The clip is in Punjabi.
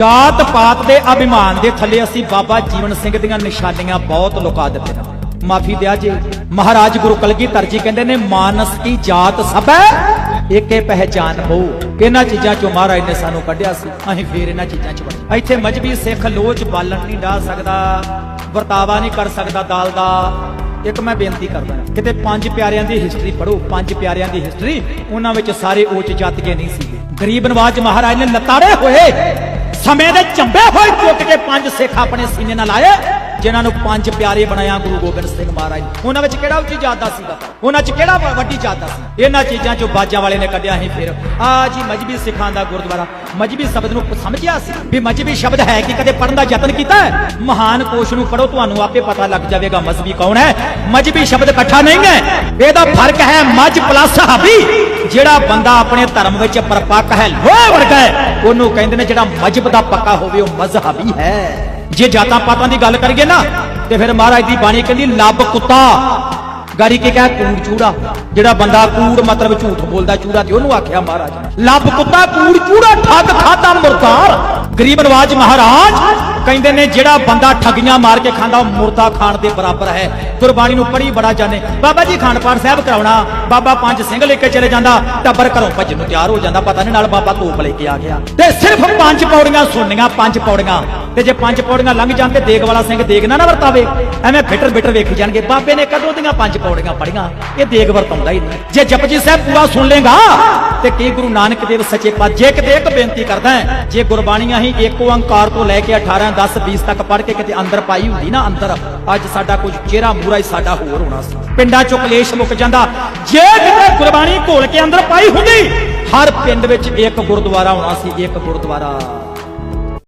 ਜਾਤ ਪਾਤ ਦੇ ਅਭਿਮਾਨ ਦੇ ਥੱਲੇ ਅਸੀਂ ਬਾਬਾ ਜੀਵਨ ਸਿੰਘ ਦੀਆਂ ਨਿਸ਼ਾਨੀਆਂ ਬਹੁਤ ਲੁਕਾ ਦਿੱਤੀਆਂ। ਮਾਫੀ ਦਿਆ ਜੀ। ਮਹਾਰਾਜ ਗੁਰੂ ਕਲਗੀਧਰ ਜੀ ਕਹਿੰਦੇ ਨੇ, ਮਾਨਸ ਕੀ ਜਾਤ ਸਭ ਏਕੇ ਪਹਿਚਾਨ ਹੋ। ਇਹਨਾਂ ਚੀਜ਼ਾਂ ਚੋਂ ਮਹਾਰਾਜ ਨੇ ਸਾਨੂੰ ਕੱਢਿਆ ਸੀ। ਅਸੀਂ ਫੇਰ ਇਹਨਾਂ ਚੀਜ਼ਾਂ ਚ ਵੜੇ ਇੱਥੇ ਮਜਬੀ ਸਿੱਖ ਲੋਚ ਬਾਲਣ ਨਹੀਂ ਡਾ ਸਕਦਾ, ਵਰਤਾਵਾ ਨਹੀਂ ਕਰ ਸਕਦਾ ਦਾਲ ਦਾ। ਇੱਕ ਮੈਂ ਬੇਨਤੀ ਕਰਦਾ ਕਿਤੇ ਪੰਜ ਪਿਆਰਿਆਂ ਦੀ ਹਿਸਟਰੀ ਪੜੋ ਪੰਜ ਪਿਆਰਿਆਂ ਦੀ ਹਿਸਟਰੀ ਉਹਨਾਂ ਵਿੱਚ ਸਾਰੇ ਉੱਚ ਜਾਤੀਏ ਨਹੀਂ ਸੀ ਗਰੀਬ ਨਵਾਜ ਮਹਾਰਾਜ ਨੇ ਲਤਾੜੇ ਹੋਏ। ਸਮੇਂ ਦੇ ਚੰਬੇ ਹੋਏ ਚੁੱਕ ਕੇ ਪੰਜ ਸਿੱਖ ਆਪਣੇ ਸੀਨੇ ਨਾਲ ਆਏ। ਜਿਨ੍ਹਾਂ ਨੂੰ ਪੰਜ ਪਿਆਰੇ ਬਣਾਇਆ ਗੁਰੂ ਗੋਬਿੰਦ ਸਿੰਘ ਮਹਾਰਾਜ ਉਹਨਾਂ ਵਿੱਚ ਕਿਹੜਾ ਉੱਚੀ ਜਾਤ ਦਾ ਸੀਗਾ ਉਹਨਾਂ 'ਚ ਕਿਹੜਾ ਵੱਡੀ ਜਾਤ ਦਾ ਸੀ? ਇਹਨਾਂ ਚੀਜ਼ਾਂ 'ਚੋਂ ਬਾਜਾਂ ਵਾਲੇ ਨੇ ਕੱਢਿਆ ਸੀ ਫਿਰ। ਆ ਜੀ ਮਜਬੀ ਸਿੱਖਾਂ ਦਾ ਗੁਰਦੁਆਰਾ। ਮਜਬੀ ਸ਼ਬਦ ਨੂੰ ਸਮਝਿਆ ਸੀ ਵੀ ਮਜਬੀ ਸ਼ਬਦ ਹੈ ਕਿ? ਕਦੇ ਪੜਨ ਦਾ ਯਤਨ ਕੀਤਾ ਹੈ? ਮਹਾਨ ਕੋਸ਼ ਨੂੰ ਪੜੋ ਤੁਹਾਨੂੰ ਆਪੇ ਪਤਾ ਲੱਗ ਜਾਵੇਗਾ ਮਜਬੀ ਕੌਣ ਹੈ। ਮਜਬੀ ਸ਼ਬਦ ਇਕੱਠਾ ਨਹੀਂ ਹੈ। ਇਹਦਾ ਫ਼ਰਕ ਹੈ ਮਜ ਪਲੱਸ ਹਾਬੀ। ਜਿਹੜਾ ਬੰਦਾ ਆਪਣੇ ਧਰਮ ਵਿੱਚ ਪਰਪੱਕ ਹੈ, ਲੋਹ ਵਰਗਾ ਉਹਨੂੰ ਕਹਿੰਦੇ ਨੇ ਜਿਹੜਾ ਮਜਬ ਦਾ ਪੱਕਾ ਹੋਵੇ, ਉਹ ਮਜ਼ਹਬੀ ਹੈ। ਜੇ ਜਾਤਾਂ ਪਾਤਾਂ ਦੀ ਗੱਲ ਕਰੀਏ ਨਾ, ਤੇ ਫਿਰ ਮਹਾਰਾਜ ਦੀ ਬਾਣੀ ਕਹਿੰਦੀ, ਲੱਭ ਕੁੱਤਾ। ਗਾਰੀ ਕੇ ਕਹੇ, ਕੂੜ ਚੂੜਾ। ਜਿਹੜਾ ਬੰਦਾ ਕੂੜ ਮਤਲਬ ਝੂਠ ਬੋਲਦਾ, ਚੂੜਾ ਤੇ ਉਹਨੂੰ ਆਖਿਆ ਮਹਾਰਾਜ ਲੱਭ ਕੁੱਤਾ, ਕੂੜ ਚੂੜਾ, ਠੱਗ ਖਾਤਾ ਮੁਰਦਾਰ। ਗਰੀਬ ਨਵਾਜ ਮਹਾਰਾਜ ਕਹਿੰਦੇ ਨੇ, ਜਿਹੜਾ ਬੰਦਾ ਠੱਗੀਆਂ ਮਾਰ ਕੇ ਖਾਂਦਾ, ਉਹ ਮੁਰਦਾ ਖਾਣ ਦੇ ਬਰਾਬਰ ਹੈ। ਗੁਰਬਾਣੀ ਨੂੰ ਪੜ੍ਹੀ ਬੜਾ ਜਾਣੇ। ਬਾਬਾ ਜੀ ਖਾਨ ਪਾਠ ਸਾਹਿਬ ਕਰਾਉਣਾ। ਬਾਬਾ ਪੰਜ ਸਿੰਘ ਲੈ ਕੇ ਚਲੇ ਜਾਂਦਾ, ਟੱਬਰ ਘਰੋਂ ਭੱਜਣ ਨੂੰ ਤਿਆਰ ਹੋ ਜਾਂਦਾ, ਪਤਾ ਨਹੀਂ ਨਾਲ ਬਾਬਾ ਧੂਪ ਲੈ ਕੇ ਆ ਗਿਆ। ਤੇ ਸਿਰਫ ਪੰਜ ਪੌੜੀਆਂ ਸੁਣਨੀਆਂ, ਪੰਜ ਪੌੜੀਆਂ। ਤੇ ਜੇ ਪੰਜ ਪੌੜੀਆਂ ਲੰਘ ਜਾਣ ਤੇ ਦੇਗ ਵਾਲਾ ਸਿੰਘ ਦੇਗ ਨਾ ਨਾ ਵਰਤਾਵੇ। ਐਵੇਂ ਫਿੱਟਰ ਬਿੱਟਰ ਵੇਖੀ ਜਾਣਗੇ। ਬਾਬੇ ਨੇ ਕਦੋਂ ਦੀਆਂ ਪੰਜ ਪੌੜੀਆਂ ਪੜੀਆਂ ਇਹ ਦੇਗ ਵਰਤਾਉਂਦਾ ਹੀ ਨਹੀਂ। ਜੇ ਜਪਜੀ ਸਾਹਿਬ ਪੂਰਾ ਸੁਣ ਲੇਗਾ, ਤੇ ਕੀ ਗੁਰੂ ਨਾਨਕ ਦੇਵ ਸੱਚੇ ਪਾਤਸ਼ਾਹ, ਜੇ ਕਿਤੇ ਇੱਕ ਬੇਨਤੀ ਕਰਦਾ ਹੈ, ਜੇ ਗੁਰਬਾਣੀਆਂ ਹੀ ਇੱਕ ਓੰਕਾਰ ਤੋਂ ਲੈ ਕੇ 18 10 20 ਤੱਕ ਪੜ੍ਹ ਕੇ ਕਿਤੇ ਅੰਦਰ ਪਾਈ ਹੁੰਦੀ ਨਾ ਅੰਦਰ, ਅੱਜ ਸਾਡਾ ਕੁਝ ਚਿਹਰਾ ਮੂਰਾ ਹੀ ਸਾਡਾ ਹੋਰ ਹੋਣਾ ਸੀ। ਪਿੰਡਾਂ ਚੋਂ ਕਲੇਸ਼ ਮੁੱਕ ਜਾਂਦਾ। ਜੇ ਕਿਤੇ ਗੁਰਬਾਣੀ ਘੋਲ ਕੇ ਅੰਦਰ ਪਾਈ ਹੁੰਦੀ, ਹਰ ਪਿੰਡ ਵਿੱਚ ਇੱਕ ਗੁਰਦੁਆਰਾ ਹੋਣਾ ਸੀ, ਇੱਕ ਗੁਰਦੁਆਰਾ।